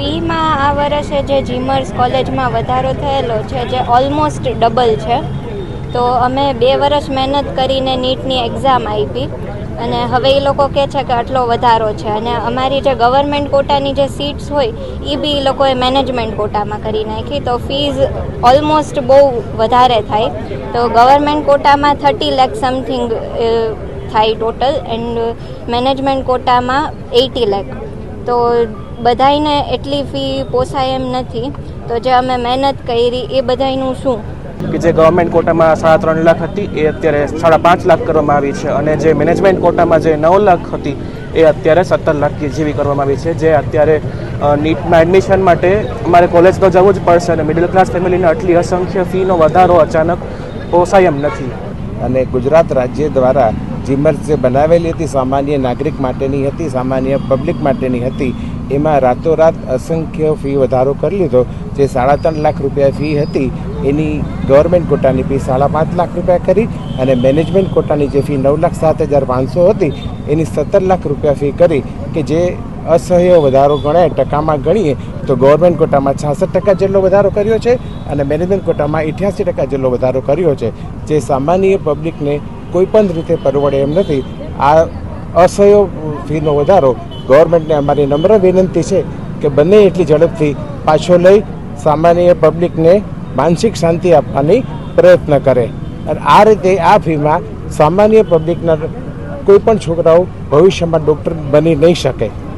ફીમાં આ વર્ષે જે જીમર્સ કોલેજમાં વધારો થયેલો છે, જે ઓલમોસ્ટ ડબલ છે, તો અમે બે વર્ષ મહેનત કરીને નીટની એક્ઝામ આપી અને હવે એ લોકો કહે છે કે આટલો વધારો છે અને અમારી જે ગવર્મેન્ટ કોટાની જે સીટ્સ હોય એ બી એ લોકોએ મેનેજમેન્ટ કોટામાં કરી નાખી. તો ફીઝ ઓલમોસ્ટ બહુ વધારે થાય. તો ગવર્મેન્ટ કોટામાં થર્ટી લેખ સમથિંગ થાય ટોટલ એન્ડ મેનેજમેન્ટ કોટામાં એટી લેખ તો બધાયને એટલી ફી પોસાય એમ નથી. તો જે અમે મહેનત કરી એ બધાયનું શું? કે જે ગવર્મેન્ટ કોટામાં સાડા ત્રણ લાખ હતી એ અત્યારે સાડા પાંચ લાખ કરવામાં આવી છે. અને જે મેનેજમેન્ટ કોટામાં જે નવ લાખ હતી એ અત્યારે સત્તર લાખ જેવી કરવામાં આવી છે. જે અત્યારે નીટમાં એડમિશન માટે અમારે કોલેજ તો જવું જ પડશે અને મિડલ ક્લાસ ફેમિલીને આટલી અસંખ્ય ફીનો વધારો અચાનક પોસાય એમ નથી. અને ગુજરાત રાજ્ય દ્વારા જીમર્સ જે બનાવેલી હતી, સામાન્ય નાગરિક માટેની હતી, સામાન્ય પબ્લિક માટેની હતી, એમાં રાતોરાત અસંખ્ય ફી વધારો કરી લીધો. જે સાડા ત્રણ લાખ રૂપિયા ફી હતી, એની ગવર્મેન્ટ કોટાની ફી સાડા પાંચ લાખ રૂપિયા કરી અને મેનેજમેન્ટ કોટાની જે ફી નવ લાખ સાત હજાર પાંચસો હતી, એની સત્તર લાખ રૂપિયા ફી કરી કે જે અસહ્ય વધારો ગણાય, ટકામાં ગણીએ, તો ગવર્મેન્ટ કોટામાં છાસઠ ટકા જેટલો વધારો કર્યો છે અને મેનેજમેન્ટ કોટામાં અઠ્યાસી ટકા જેટલો વધારો કર્યો છે. જે સામાન્ય પબ્લિકને કોઈ પણ રીતે પરવડે એમ નથી. આ અસહ્ય ફીનો વધારો ગવર્મેન્ટને અમારી નમ્ર વિનંતી છે કે બંને એટલી ઝડપથી પાછો લઈ સામાન્ય પબ્લિકને માનસિક શાંતિ આપવાની પ્રયત્ન કરે. અને આ રીતે આ ફીમાં સામાન્ય પબ્લિકના કોઈ પણ છોકરાઓ ભવિષ્યમાં ડૉક્ટર બની નહીં શકે.